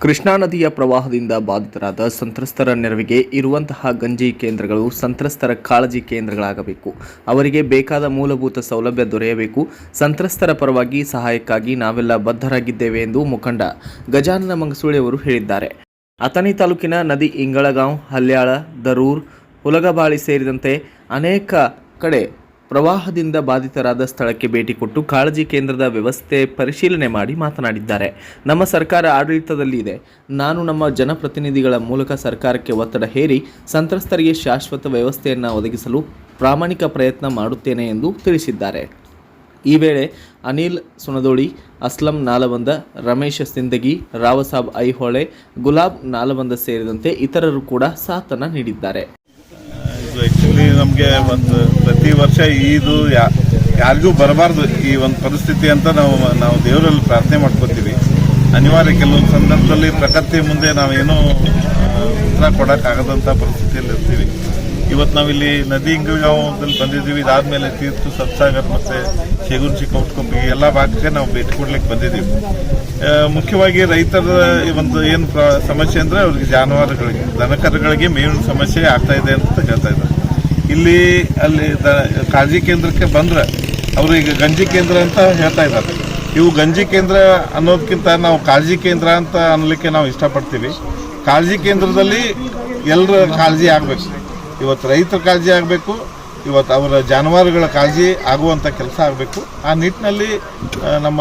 ಕೃಷ್ಣಾ ನದಿಯ ಪ್ರವಾಹದಿಂದ ಬಾಧಿತರಾದ ಸಂತ್ರಸ್ತರ ನೆರವಿಗೆ ಇರುವಂತಹ ಗಂಜಿ ಕೇಂದ್ರಗಳು ಸಂತ್ರಸ್ತರ ಕಾಳಜಿ ಕೇಂದ್ರಗಳಾಗಬೇಕು. ಅವರಿಗೆ ಬೇಕಾದ ಮೂಲಭೂತ ಸೌಲಭ್ಯ ದೊರೆಯಬೇಕು. ಸಂತ್ರಸ್ತರ ಪರವಾಗಿ ಸಹಾಯಕ್ಕಾಗಿ ನಾವೆಲ್ಲ ಬದ್ಧರಾಗಿದ್ದೇವೆ ಎಂದು ಮುಖಂಡ ಗಜಾನನ ಮಂಗಸೂಳಿ ಅವರು ಹೇಳಿದ್ದಾರೆ. ಅಥಣಿ ತಾಲೂಕಿನ ನದಿ ಇಂಗಳಗಾಂವ್, ಹಲ್ಯಾಳ, ದರೂರ್, ಹುಲಗಬಾಳಿ ಸೇರಿದಂತೆ ಅನೇಕ ಕಡೆ ಪ್ರವಾಹದಿಂದ ಬಾಧಿತರಾದ ಸ್ಥಳಕ್ಕೆ ಭೇಟಿ ಕೊಟ್ಟು ಕಾಳಜಿ ಕೇಂದ್ರದ ವ್ಯವಸ್ಥೆ ಪರಿಶೀಲನೆ ಮಾಡಿ ಮಾತನಾಡಿದ್ದಾರೆ. ನಮ್ಮ ಸರ್ಕಾರ ಆಡಳಿತದಲ್ಲಿ ಇದೆ. ನಾನು ನಮ್ಮ ಜನಪ್ರತಿನಿಧಿಗಳ ಮೂಲಕ ಸರ್ಕಾರಕ್ಕೆ ಒತ್ತಡ ಹೇರಿ, ಸಂತ್ರಸ್ತರಿಗೆ ಶಾಶ್ವತ ವ್ಯವಸ್ಥೆಯನ್ನು ಒದಗಿಸಲು ಪ್ರಾಮಾಣಿಕ ಪ್ರಯತ್ನ ಮಾಡುತ್ತೇನೆ ಎಂದು ತಿಳಿಸಿದ್ದಾರೆ. ಈ ವೇಳೆ ಅನಿಲ್ ಸುನದೋಳಿ ಅಸ್ಲಂ ನಾಲವಂದ, ರಮೇಶ ಸಿಂದಗಿ, ರಾವಸಾಬ್ ಐಹೊಳೆ, ಗುಲಾಬ್ ನಾಲವಂದ ಸೇರಿದಂತೆ ಇತರರು ಕೂಡ ಸಾಥನ ನೀಡಿದ್ದಾರೆ. ನಮಗೆ ಒಂದು ಪ್ರತಿ ವರ್ಷ ಇದು ಯಾರಿಗೂ ಬರಬಾರ್ದು ಈ ಒಂದು ಪರಿಸ್ಥಿತಿ ಅಂತ ನಾವು ನಾವು ದೇವರಲ್ಲಿ ಪ್ರಾರ್ಥನೆ ಮಾಡ್ಕೋತೀವಿ. ಅನಿವಾರ್ಯ ಕೆಲವೊಂದು ಸಂದರ್ಭದಲ್ಲಿ ಪ್ರಕೃತಿ ಮುಂದೆ ನಾವೇನೂ ಉತ್ತರ ಕೊಡೋಕ್ಕಾಗದಂಥ ಪರಿಸ್ಥಿತಿಯಲ್ಲಿ ಇರ್ತೀವಿ. ಇವತ್ತು ನಾವಿಲ್ಲಿ ನದಿ ಇಂಗಳಗಾಂವದಲ್ಲಿ ಬಂದಿದ್ದೀವಿ. ಇದಾದ್ಮೇಲೆ ತೀರ್ಥ ಸತ್ಸಾಗರ್ ಮತ್ತೆ ಶೇಗುನ್ ಚಿಕ್ಕೌಟ್ಕೊಂಬಿ ಎಲ್ಲ ಭಾಗಕ್ಕೆ ನಾವು ಭೇಟಿ ಕೊಡ್ಲಿಕ್ಕೆ ಬಂದಿದ್ದೀವಿ. ಮುಖ್ಯವಾಗಿ ರೈತರ ಒಂದು ಏನು ಸಮಸ್ಯೆ ಅಂದ್ರೆ ಅವ್ರಿಗೆ ಜಾನುವಾರುಗಳಿಗೆ, ದನಕರುಗಳಿಗೆ ಮೇವಿನ ಸಮಸ್ಯೆ ಆಗ್ತಾ ಇದೆ ಅಂತ ಹೇಳ್ತಾ ಇದ್ದಾರೆ. ಇಲ್ಲಿ ಅಲ್ಲಿ ಕಾಳಜಿ ಕೇಂದ್ರಕ್ಕೆ ಬಂದ್ರೆ ಅವರು ಈಗ ಗಂಜಿ ಕೇಂದ್ರ ಅಂತ ಹೇಳ್ತಾ ಇದ್ದಾರೆ. ಇವು ಗಂಜಿ ಕೇಂದ್ರ ಅನ್ನೋದಕ್ಕಿಂತ ನಾವು ಕಾಳಜಿ ಕೇಂದ್ರ ಅಂತ ಅನ್ನಲಿಕ್ಕೆ ನಾವು ಇಷ್ಟಪಡ್ತೀವಿ. ಕಾಳಜಿ ಕೇಂದ್ರದಲ್ಲಿ ಎಲ್ಲರ ಕಾಳಜಿ ಆಗಬೇಕು. ಇವತ್ತು ರೈತರ ಕಾಳಜಿ ಆಗಬೇಕು, ಇವತ್ತು ಅವರ ಜಾನುವಾರುಗಳ ಕಾಳಜಿ ಆಗುವಂಥ ಕೆಲಸ ಆಗಬೇಕು. ಆ ನಿಟ್ಟಿನಲ್ಲಿ ನಮ್ಮ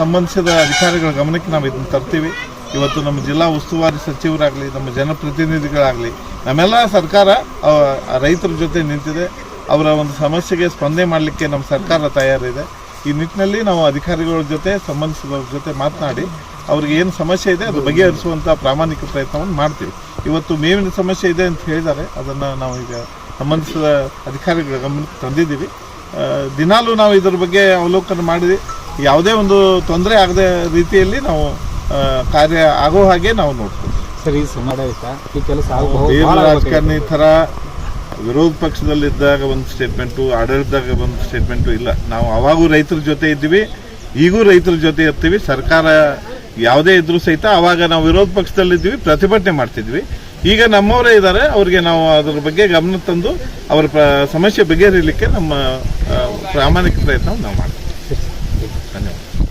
ಸಂಬಂಧಿಸಿದ ಅಧಿಕಾರಿಗಳ ಗಮನಕ್ಕೆ ನಾವು ಇದನ್ನು ತರ್ತೀವಿ. ಇವತ್ತು ನಮ್ಮ ಜಿಲ್ಲಾ ಉಸ್ತುವಾರಿ ಸಚಿವರಾಗಲಿ, ನಮ್ಮ ಜನಪ್ರತಿನಿಧಿಗಳಾಗಲಿ, ನಮ್ಮೆಲ್ಲ ಸರ್ಕಾರ ರೈತರ ಜೊತೆ ನಿಂತಿದೆ. ಅವರ ಒಂದು ಸಮಸ್ಯೆಗೆ ಸ್ಪಂದನೆ ಮಾಡಲಿಕ್ಕೆ ನಮ್ಮ ಸರ್ಕಾರ ತಯಾರಿದೆ. ಈ ನಿಟ್ಟಿನಲ್ಲಿ ನಾವು ಅಧಿಕಾರಿಗಳ ಜೊತೆ, ಸಂಬಂಧಿಸಿದವ್ರ ಜೊತೆ ಮಾತನಾಡಿ, ಅವ್ರಿಗೆ ಏನು ಸಮಸ್ಯೆ ಇದೆ ಅದು ಬಗೆಹರಿಸುವಂಥ ಪ್ರಾಮಾಣಿಕ ಪ್ರಯತ್ನವನ್ನು ಮಾಡ್ತೀವಿ. ಇವತ್ತು ಮೇವಿನ ಸಮಸ್ಯೆ ಇದೆ ಅಂತ ಹೇಳಿದ್ದಾರೆ. ಅದನ್ನು ನಾವು ಈಗ ಸಂಬಂಧಿಸಿದ ಅಧಿಕಾರಿಗಳ ಗಮನಕ್ಕೆ ತಂದಿದ್ದೀವಿ. ದಿನಾಲೂ ನಾವು ಇದರ ಬಗ್ಗೆ ಅವಲೋಕನ ಮಾಡಿ ಯಾವುದೇ ಒಂದು ತೊಂದರೆ ಆಗದ ರೀತಿಯಲ್ಲಿ ನಾವು ಕಾರ್ಯ ಆಗೋ ಹಾಗೆ ನಾವು ನೋಡ್ತೀವಿ. ಸರಿ ಈ ಕೆಲಸ ರಾಜಕಾರಣಿ ಥರ ವಿರೋಧ ಪಕ್ಷದಲ್ಲಿದ್ದಾಗ ಒಂದು ಸ್ಟೇಟ್ಮೆಂಟು ಆಡಳಿತದಾಗ ಒಂದು ಸ್ಟೇಟ್ಮೆಂಟು ಇಲ್ಲ. ನಾವು ಅವಾಗೂ ರೈತರ ಜೊತೆ ಇದ್ದೀವಿ ಈಗೂ ರೈತರ ಜೊತೆ ಇರ್ತೀವಿ. ಸರ್ಕಾರ ಯಾವುದೇ ಇದ್ರೂ ಸಹಿತ ಅವಾಗ ನಾವು ವಿರೋಧ ಪಕ್ಷದಲ್ಲಿದ್ದೀವಿ ಪ್ರತಿಭಟನೆ ಮಾಡ್ತಿದ್ವಿ. ಈಗ ನಮ್ಮವರೇ ಇದ್ದಾರೆ ಅವರಿಗೆ ನಾವು ಅದ್ರ ಬಗ್ಗೆ ಗಮನ ತಂದು ಅವರ ಸಮಸ್ಯೆ ಬಗೆಹರಿಲಿಕ್ಕೆ ನಮ್ಮ ಪ್ರಾಮಾಣಿಕ ಪ್ರಯತ್ನ ನಾವು ಮಾಡ್ತೀವಿ.